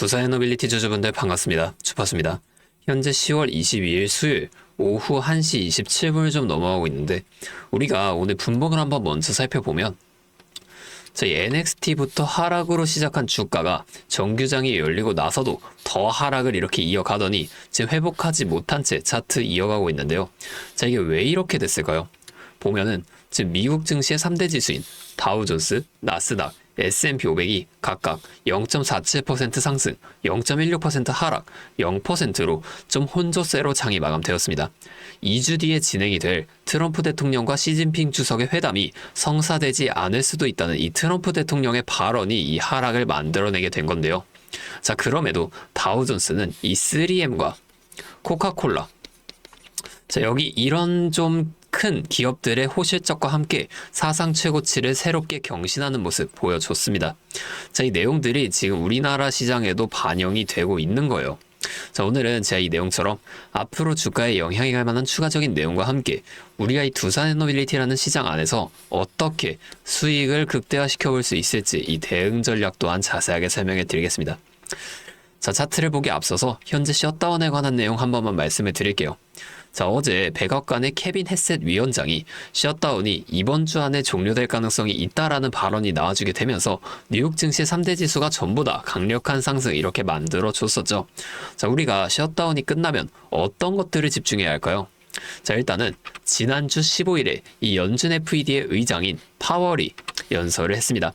두산 노빌리티 주주분들 반갑습니다. 주파수입니다. 현재 10월 22일 수요일 오후 1시 27분을 좀 넘어가고 있는데 우리가 오늘 분봉을 한번 먼저 살펴보면 저희 NXT부터 하락으로 시작한 주가가 정규장이 열리고 나서도 더 하락을 이렇게 이어가더니 지금 회복하지 못한 채 차트 이어가고 있는데요. 자, 이게 왜 이렇게 됐을까요? 보면은 지금 미국 증시의 3대 지수인 다우존스, 나스닥, S&P 500이 각각 0.47% 상승, 0.16% 하락, 0%로 좀 혼조세로 장이 마감되었습니다. 2주 뒤에 진행이 될 트럼프 대통령과 시진핑 주석의 회담이 성사되지 않을 수도 있다는 이 트럼프 대통령의 발언이 이 하락을 만들어내게 된 건데요. 자, 그럼에도 다우존스는 이 3M과 코카콜라, 자, 여기 이런 좀 큰 기업들의 호실적과 함께 사상 최고치를 새롭게 경신하는 모습 보여줬습니다. 자, 이 내용들이 지금 우리나라 시장에도 반영이 되고 있는 거예요. 자, 오늘은 제가 이 내용처럼 앞으로 주가에 영향이 갈 만한 추가적인 내용과 함께 우리가 이 두산에너빌리티라는 시장 안에서 어떻게 수익을 극대화시켜 볼 수 있을지 이 대응 전략 또한 자세하게 설명해 드리겠습니다. 자, 차트를 보기 앞서서 현재 셧다운에 관한 내용 한 번만 말씀을 드릴게요. 자, 어제 백악관의 케빈 헤셋 위원장이 셧다운이 이번 주 안에 종료될 가능성이 있다라는 발언이 나와주게 되면서 뉴욕 증시 3대 지수가 전부 다 강력한 상승 이렇게 만들어 줬었죠. 자, 우리가 셧다운이 끝나면 어떤 것들을 집중해야 할까요? 자, 일단은 지난주 15일에 이 연준 FED의 의장인 파월이 연설을 했습니다.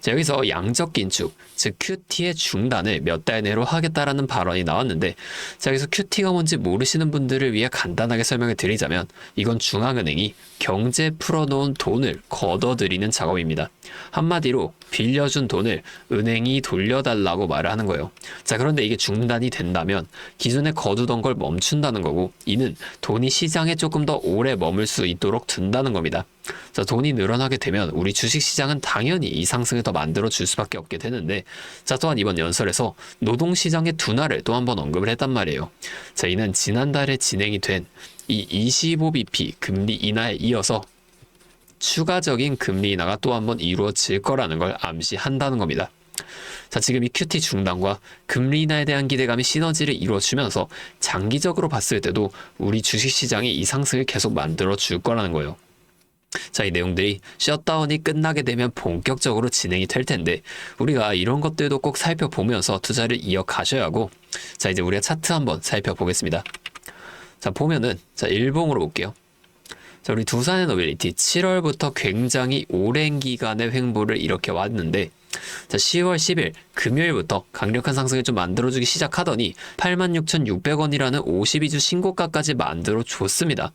자, 여기서 양적 긴축, 즉 QT의 중단을 몇 달 내로 하겠다라는 발언이 나왔는데, 자, 여기서 QT가 뭔지 모르시는 분들을 위해 간단하게 설명을 드리자면, 이건 중앙은행이 경제 풀어놓은 돈을 걷어들이는 작업입니다. 한마디로 빌려준 돈을 은행이 돌려달라고 말을 하는 거예요. 자, 그런데 이게 중단이 된다면 기존에 거두던 걸 멈춘다는 거고, 이는 돈이 시장에 조금 더 오래 머물 수 있도록 둔다는 겁니다. 자, 돈이 늘어나게 되면 우리 주식 시장은 당연히 이 상승을 더 만들어 줄 수밖에 없게 되는데, 자, 또한 이번 연설에서 노동 시장의 둔화를 또 한 번 언급을 했단 말이에요. 자, 이는 지난달에 진행이 된 이 25bp 금리 인하에 이어서 추가적인 금리 인하가 또 한 번 이루어질 거라는 걸 암시한다는 겁니다. 자, 지금 이 QT 중단과 금리 인하에 대한 기대감이 시너지를 이루어주면서 장기적으로 봤을 때도 우리 주식 시장이 이 상승을 계속 만들어 줄 거라는 거예요. 자, 이 내용들이 셧다운이 끝나게 되면 본격적으로 진행이 될 텐데, 우리가 이런 것들도 꼭 살펴보면서 투자를 이어가셔야 하고, 자, 이제 우리가 차트 한번 살펴보겠습니다. 자, 보면은, 자, 일봉으로 볼게요. 자, 우리 두산의 노빌리티 7월부터 굉장히 오랜 기간의 횡보를 이렇게 왔는데, 자, 10월 10일 금요일부터 강력한 상승을 좀 만들어주기 시작하더니 86,600원이라는 52주 신고가까지 만들어 줬습니다.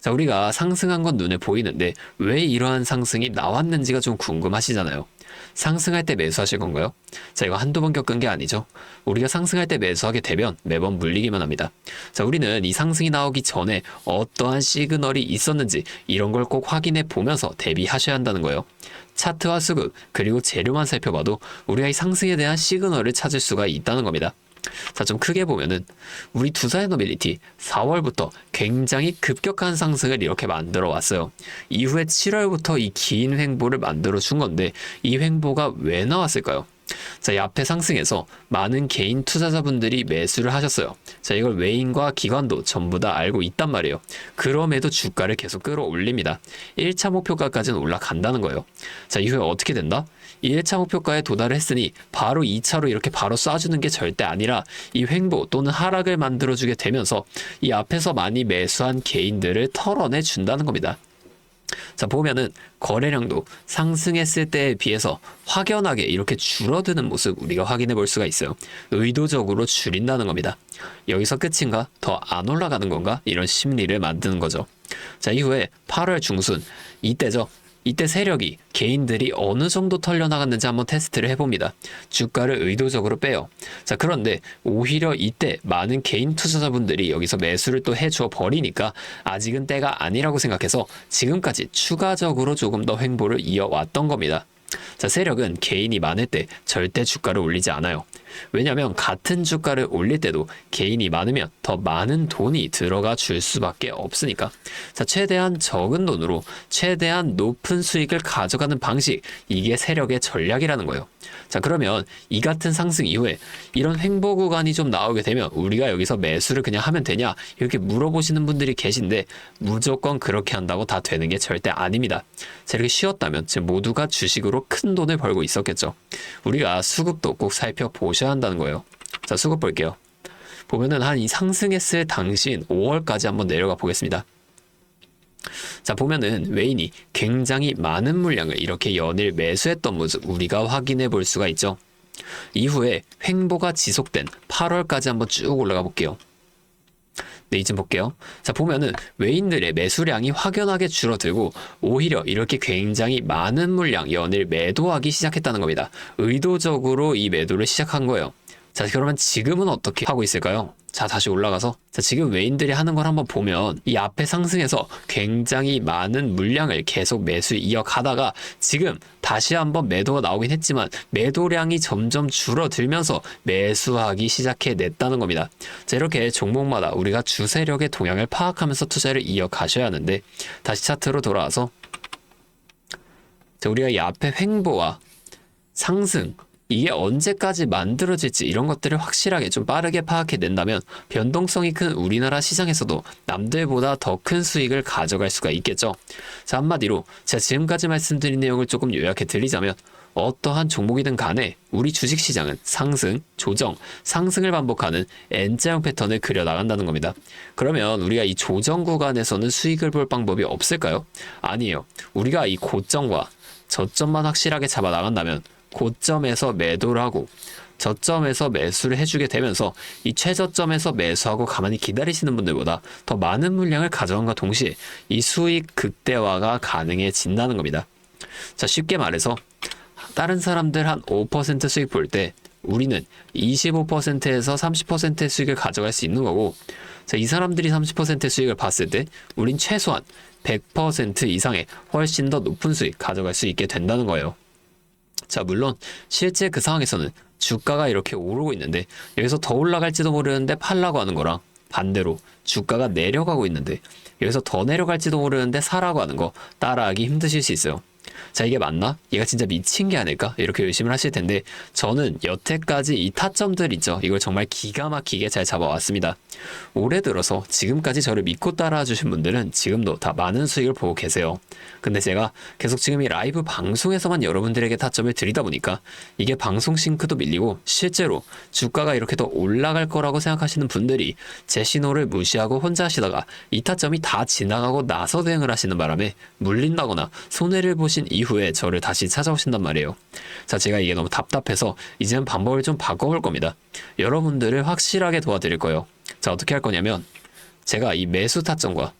자, 우리가 상승한 건 눈에 보이는데 왜 이러한 상승이 나왔는지가 좀 궁금하시잖아요. 상승할 때 매수하실 건가요? 자, 이거 한두 번 겪은 게 아니죠. 우리가 상승할 때 매수하게 되면 매번 물리기만 합니다. 자, 우리는 이 상승이 나오기 전에 어떠한 시그널이 있었는지 이런 걸 꼭 확인해 보면서 대비하셔야 한다는 거예요. 차트와 수급, 그리고 재료만 살펴봐도 우리가 이 상승에 대한 시그널을 찾을 수가 있다는 겁니다. 자, 좀 크게 보면은 우리 두사의 노빌리티 4월부터 굉장히 급격한 상승을 이렇게 만들어 왔어요. 이후에 7월부터 이 긴 횡보를 만들어 준 건데 이 횡보가 왜 나왔을까요? 자, 이 앞에 상승에서 많은 개인 투자자분들이 매수를 하셨어요. 자, 이걸 외인과 기관도 전부 다 알고 있단 말이에요. 그럼에도 주가를 계속 끌어올립니다. 1차 목표가까지는 올라간다는 거예요. 자, 이후에 어떻게 된다? 이 1차 목표가에 도달을 했으니 바로 2차로 이렇게 바로 쏴주는 게 절대 아니라 이 횡보 또는 하락을 만들어주게 되면서 이 앞에서 많이 매수한 개인들을 털어내 준다는 겁니다. 자, 보면은 거래량도 상승했을 때에 비해서 확연하게 이렇게 줄어드는 모습 우리가 확인해 볼 수가 있어요. 의도적으로 줄인다는 겁니다. 여기서 끝인가? 더 안 올라가는 건가? 이런 심리를 만드는 거죠. 자, 이후에 8월 중순 이때죠. 이때 세력이 개인들이 어느 정도 털려나갔는지 한번 테스트를 해봅니다. 주가를 의도적으로 빼요. 자, 그런데 오히려 이때 많은 개인 투자자분들이 여기서 매수를 또 해줘 버리니까 아직은 때가 아니라고 생각해서 지금까지 추가적으로 조금 더 횡보를 이어왔던 겁니다. 자, 세력은 개인이 많을 때 절대 주가를 올리지 않아요. 왜냐하면 같은 주가를 올릴 때도 개인이 많으면 더 많은 돈이 들어가 줄 수밖에 없으니까. 자, 최대한 적은 돈으로 최대한 높은 수익을 가져가는 방식. 이게 세력의 전략이라는 거예요. 자, 그러면 이 같은 상승 이후에 이런 횡보 구간이 좀 나오게 되면 우리가 여기서 매수를 그냥 하면 되냐? 이렇게 물어보시는 분들이 계신데 무조건 그렇게 한다고 다 되는 게 절대 아닙니다. 자, 이렇게 쉬었다면 지금 모두가 주식으로 큰 돈을 벌고 있었겠죠. 우리가 수급도 꼭 살펴보셔야 한다는 거예요. 자, 수급 볼게요. 보면은 한 이 상승했을 당시인 5월까지 한번 내려가 보겠습니다. 자, 보면은 외인이 굉장히 많은 물량을 이렇게 연일 매수했던 모습 우리가 확인해 볼 수가 있죠. 이후에 횡보가 지속된 8월까지 한번 쭉 올라가 볼게요. 네, 이쯤 볼게요. 자, 보면은 외인들의 매수량이 확연하게 줄어들고 오히려 이렇게 굉장히 많은 물량 연일 매도하기 시작했다는 겁니다. 의도적으로 이 매도를 시작한 거예요. 자, 그러면 지금은 어떻게 하고 있을까요? 자, 다시 올라가서. 자, 지금 외인들이 하는 걸 한번 보면 이 앞에 상승해서 굉장히 많은 물량을 계속 매수 이어가다가 지금 다시 한번 매도가 나오긴 했지만 매도량이 점점 줄어들면서 매수하기 시작해 냈다는 겁니다. 자, 이렇게 종목마다 우리가 주세력의 동향을 파악하면서 투자를 이어가셔야 하는데 다시 차트로 돌아와서 자, 우리가 이 앞에 횡보와 상승 이게 언제까지 만들어질지 이런 것들을 확실하게 좀 빠르게 파악해 낸다면 변동성이 큰 우리나라 시장에서도 남들보다 더 큰 수익을 가져갈 수가 있겠죠. 자, 한마디로 제가 지금까지 말씀드린 내용을 조금 요약해 드리자면 어떠한 종목이든 간에 우리 주식 시장은 상승, 조정, 상승을 반복하는 N자형 패턴을 그려 나간다는 겁니다. 그러면 우리가 이 조정 구간에서는 수익을 볼 방법이 없을까요? 아니에요. 우리가 이 고점과 저점만 확실하게 잡아 나간다면 고점에서 매도를 하고 저점에서 매수를 해주게 되면서 이 최저점에서 매수하고 가만히 기다리시는 분들보다 더 많은 물량을 가져간과 동시에 이 수익 극대화가 가능해진다는 겁니다. 자, 쉽게 말해서 다른 사람들 한 5% 수익 볼 때 우리는 25%에서 30%의 수익을 가져갈 수 있는 거고 자, 이 사람들이 30% 수익을 봤을 때 우린 최소한 100% 이상의 훨씬 더 높은 수익 가져갈 수 있게 된다는 거예요. 자, 물론 실제 그 상황에서는 주가가 이렇게 오르고 있는데 여기서 더 올라갈지도 모르는데 팔라고 하는 거랑 반대로 주가가 내려가고 있는데 여기서 더 내려갈지도 모르는데 사라고 하는 거 따라하기 힘드실 수 있어요. 자, 이게 맞나? 얘가 진짜 미친 게 아닐까? 이렇게 의심을 하실 텐데, 저는 여태까지 이 타점들 있죠. 이걸 정말 기가 막히게 잘 잡아왔습니다. 올해 들어서 지금까지 저를 믿고 따라와 주신 분들은 지금도 다 많은 수익을 보고 계세요. 근데 제가 계속 지금 이 라이브 방송에서만 여러분들에게 타점을 드리다 보니까 이게 방송 싱크도 밀리고 실제로 주가가 이렇게 더 올라갈 거라고 생각하시는 분들이 제 신호를 무시하고 혼자 하시다가 이 타점이 다 지나가고 나서 대응을 하시는 바람에 물린다거나 손해를 보신 이후에 저를 다시 찾아오신단 말이에요. 자, 제가 이게 너무 답답해서 이제는 방법을 좀 바꿔볼 겁니다. 여러분들을 확실하게 도와드릴 거예요. 자, 어떻게 할 거냐면 제가 이 매수 타점과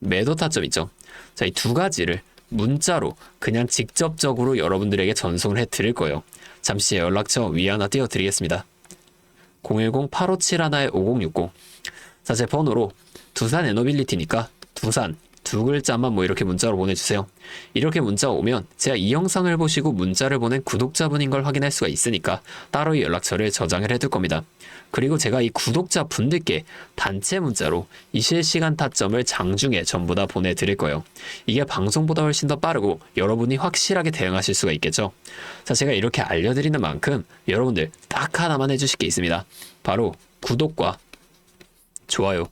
매도 타점 있죠. 자, 이 두 가지를 문자로 그냥 직접적으로 여러분들에게 전송을 해 드릴 거예요. 잠시 연락처 위에 하나 띄워 드리겠습니다. 010-8571-5060. 자, 제 번호로 두산 에너빌리티니까 두산 두 글자만 뭐 이렇게 문자로 보내주세요. 이렇게 문자가 오면 제가 이 영상을 보시고 문자를 보낸 구독자분인 걸 확인할 수가 있으니까 따로 이 연락처를 저장을 해둘 겁니다. 그리고 제가 이 구독자 분들께 단체 문자로 이 실시간 타점을 장중에 전부 다 보내드릴 거예요. 이게 방송보다 훨씬 더 빠르고 여러분이 확실하게 대응하실 수가 있겠죠. 자, 제가 이렇게 알려드리는 만큼 여러분들 딱 하나만 해주실 게 있습니다. 바로 구독과 좋아요.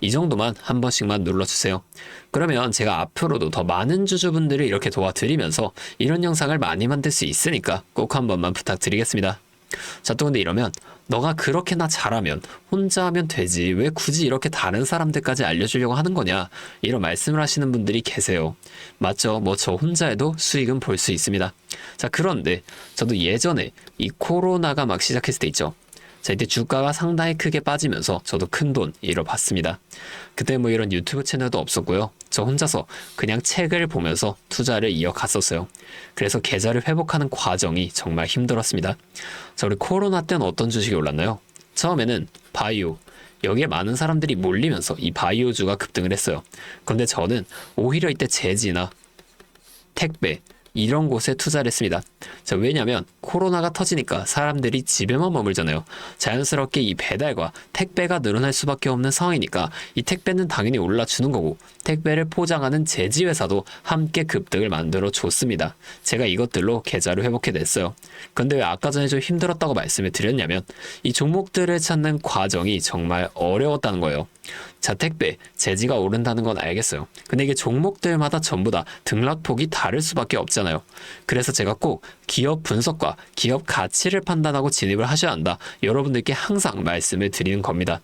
이 정도만 한 번씩만 눌러주세요. 그러면 제가 앞으로도 더 많은 주주분들을 이렇게 도와드리면서 이런 영상을 많이 만들 수 있으니까 꼭 한 번만 부탁드리겠습니다. 자, 또 근데 이러면 너가 그렇게나 잘하면 혼자 하면 되지. 왜 굳이 이렇게 다른 사람들까지 알려주려고 하는 거냐? 이런 말씀을 하시는 분들이 계세요. 맞죠? 뭐 저 혼자 해도 수익은 볼 수 있습니다. 자, 그런데 저도 예전에 이 코로나가 막 시작했을 때 있죠. 자, 이때 주가가 상당히 크게 빠지면서 저도 큰 돈 잃어봤습니다. 그때 뭐 이런 유튜브 채널도 없었고요. 저 혼자서 그냥 책을 보면서 투자를 이어갔었어요. 그래서 계좌를 회복하는 과정이 정말 힘들었습니다. 자, 우리 코로나 때는 어떤 주식이 올랐나요? 처음에는 바이오, 여기에 많은 사람들이 몰리면서 이 바이오주가 급등을 했어요. 그런데 저는 오히려 이때 제지나 택배, 이런 곳에 투자를 했습니다. 자, 왜냐면 코로나가 터지니까 사람들이 집에만 머물잖아요. 자연스럽게 이 배달과 택배가 늘어날 수밖에 없는 상황이니까 이 택배는 당연히 올라주는 거고 택배를 포장하는 제지 회사도 함께 급등을 만들어 줬습니다. 제가 이것들로 계좌를 회복해 냈어요. 근데 왜 아까 전에 좀 힘들었다고 말씀을 드렸냐면 이 종목들을 찾는 과정이 정말 어려웠다는 거예요. 자, 택배, 재지가 오른다는 건 알겠어요. 근데 이게 종목들마다 전부 다 등락폭이 다를 수밖에 없잖아요. 그래서 제가 꼭 기업 분석과 기업 가치를 판단하고 진입을 하셔야 한다. 여러분들께 항상 말씀을 드리는 겁니다.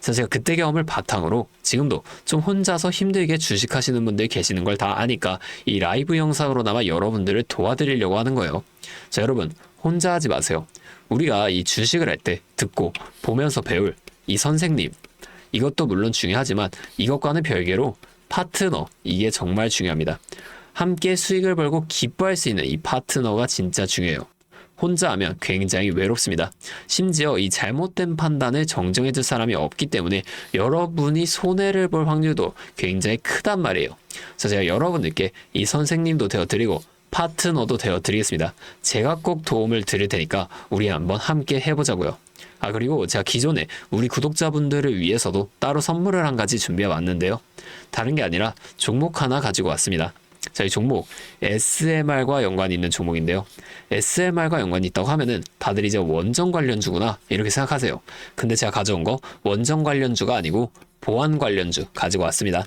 그래서 제가 그때 경험을 바탕으로 지금도 좀 혼자서 힘들게 주식하시는 분들 계시는 걸 다 아니까 이 라이브 영상으로나마 여러분들을 도와드리려고 하는 거예요. 자, 여러분, 혼자 하지 마세요. 우리가 이 주식을 할 때 듣고 보면서 배울 이 선생님, 이것도 물론 중요하지만 이것과는 별개로 파트너, 이게 정말 중요합니다. 함께 수익을 벌고 기뻐할 수 있는 이 파트너가 진짜 중요해요. 혼자 하면 굉장히 외롭습니다. 심지어 이 잘못된 판단을 정정해줄 사람이 없기 때문에 여러분이 손해를 볼 확률도 굉장히 크단 말이에요. 그래서 제가 여러분들께 이 선생님도 되어드리고 파트너도 되어드리겠습니다. 제가 꼭 도움을 드릴 테니까 우리 한번 함께 해보자고요. 아 그리고 제가 기존에 우리 구독자분들을 위해서도 따로 선물을 한 가지 준비해 왔는데요. 다른 게 아니라 종목 하나 가지고 왔습니다. 자, 이 종목 SMR과 연관이 있는 종목인데요. SMR과 연관이 있다고 하면은 다들 이제 원전 관련주구나 이렇게 생각하세요. 근데 제가 가져온 거 원전 관련주가 아니고 보안 관련주 가지고 왔습니다.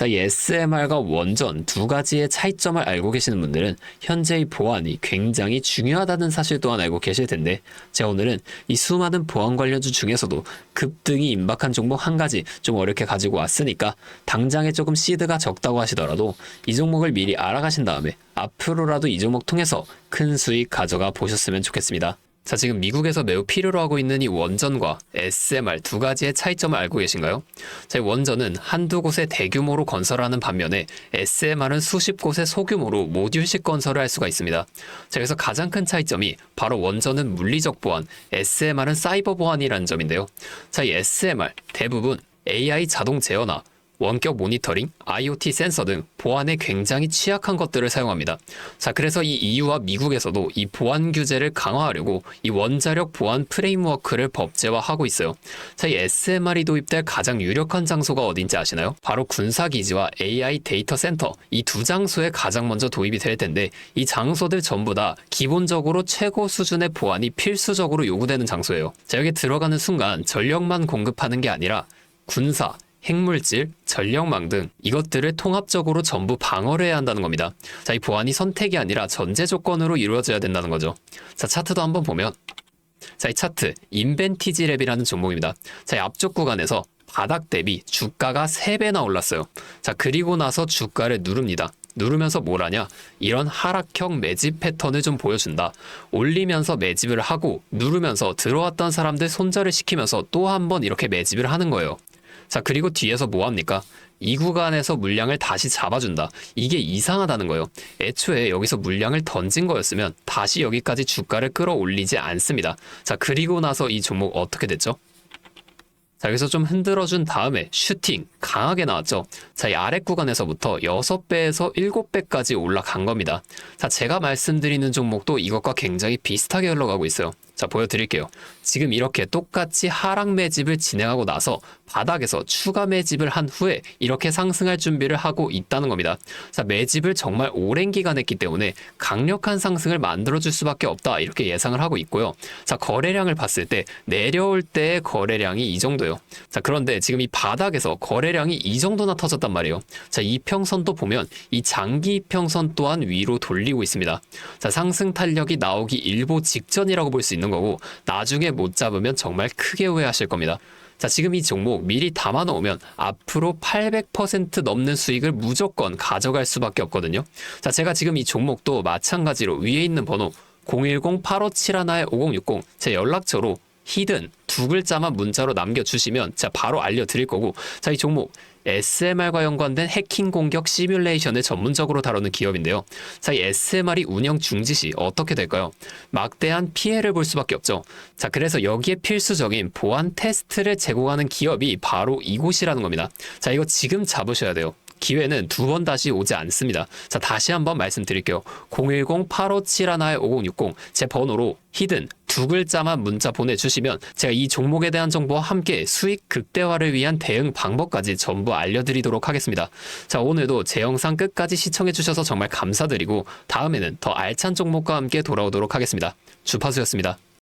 자, 이 SMR과 원전 두 가지의 차이점을 알고 계시는 분들은 현재의 보안이 굉장히 중요하다는 사실 또한 알고 계실 텐데, 제가 오늘은 이 수많은 보안 관련주 중에서도 급등이 임박한 종목 한 가지 좀 어렵게 가지고 왔으니까, 당장에 조금 시드가 적다고 하시더라도 이 종목을 미리 알아가신 다음에 앞으로라도 이 종목 통해서 큰 수익 가져가 보셨으면 좋겠습니다. 자, 지금 미국에서 매우 필요로 하고 있는 이 원전과 SMR 두 가지의 차이점을 알고 계신가요? 자, 이 원전은 한두 곳에 대규모로 건설하는 반면에 SMR은 수십 곳에 소규모로 모듈식 건설을 할 수가 있습니다. 자, 그래서 가장 큰 차이점이 바로 원전은 물리적 보안, SMR은 사이버 보안이라는 점인데요. 자, 이 SMR 대부분 AI 자동 제어나 원격 모니터링, IoT 센서 등 보안에 굉장히 취약한 것들을 사용합니다. 자, 그래서 이 EU와 미국에서도 이 보안 규제를 강화하려고 이 원자력 보안 프레임워크를 법제화하고 있어요. 자, 이 SMR이 도입될 가장 유력한 장소가 어딘지 아시나요? 바로 군사기지와 AI 데이터 센터 이 두 장소에 가장 먼저 도입이 될 텐데 이 장소들 전부 다 기본적으로 최고 수준의 보안이 필수적으로 요구되는 장소예요. 자, 여기 들어가는 순간 전력만 공급하는 게 아니라 군사, 핵물질, 전력망 등 이것들을 통합적으로 전부 방어를 해야 한다는 겁니다. 자, 이 보안이 선택이 아니라 전제 조건으로 이루어져야 된다는 거죠. 자, 차트도 한번 보면 자, 이 차트 인벤티지 랩이라는 종목입니다. 자, 이 앞쪽 구간에서 바닥 대비 주가가 3배나 올랐어요. 자, 그리고 나서 주가를 누릅니다. 누르면서 뭘 하냐? 이런 하락형 매집 패턴을 좀 보여준다. 올리면서 매집을 하고 누르면서 들어왔던 사람들 손절을 시키면서 또 한 번 이렇게 매집을 하는 거예요. 자, 그리고 뒤에서 뭐 합니까? 이 구간에서 물량을 다시 잡아준다. 이게 이상하다는 거예요. 애초에 여기서 물량을 던진 거였으면 다시 여기까지 주가를 끌어올리지 않습니다. 자, 그리고 나서 이 종목 어떻게 됐죠? 자, 여기서 좀 흔들어준 다음에 슈팅 강하게 나왔죠. 자, 이 아래 구간에서부터 6배에서 7배까지 올라간 겁니다. 자, 제가 말씀드리는 종목도 이것과 굉장히 비슷하게 흘러가고 있어요. 자, 보여드릴게요. 지금 이렇게 똑같이 하락 매집을 진행하고 나서 바닥에서 추가 매집을 한 후에 이렇게 상승할 준비를 하고 있다는 겁니다. 자, 매집을 정말 오랜 기간 했기 때문에 강력한 상승을 만들어줄 수밖에 없다. 이렇게 예상을 하고 있고요. 자, 거래량을 봤을 때 내려올 때의 거래량이 이 정도예요. 자, 그런데 지금 이 바닥에서 거래량이 이 정도나 터졌단 말이에요. 자, 이평선도 보면 이 장기 이평선 또한 위로 돌리고 있습니다. 자, 상승 탄력이 나오기 일보 직전이라고 볼 수 있는 거고 나중에 못 잡으면 정말 크게 후회하실 겁니다. 자, 지금 이 종목 미리 담아 놓으면 앞으로 800% 넘는 수익을 무조건 가져갈 수밖에 없거든요. 자, 제가 지금 이 종목도 마찬가지로 위에 있는 번호 010-8571-5060 제 연락처로 히든 두 글자만 문자로 남겨주시면 제가 바로 알려드릴 거고 자 이 종목 SMR과 연관된 해킹 공격 시뮬레이션을 전문적으로 다루는 기업인데요. 자, 이 SMR이 운영 중지 시 어떻게 될까요? 막대한 피해를 볼 수밖에 없죠. 자, 그래서 여기에 필수적인 보안 테스트를 제공하는 기업이 바로 이곳이라는 겁니다. 자, 이거 지금 잡으셔야 돼요. 기회는 두 번 다시 오지 않습니다. 자, 다시 한번 말씀드릴게요. 010-8571-5060 제 번호로 히든 두 글자만 문자 보내주시면 제가 이 종목에 대한 정보와 함께 수익 극대화를 위한 대응 방법까지 전부 알려드리도록 하겠습니다. 자, 오늘도 제 영상 끝까지 시청해주셔서 정말 감사드리고 다음에는 더 알찬 종목과 함께 돌아오도록 하겠습니다. 주파수였습니다.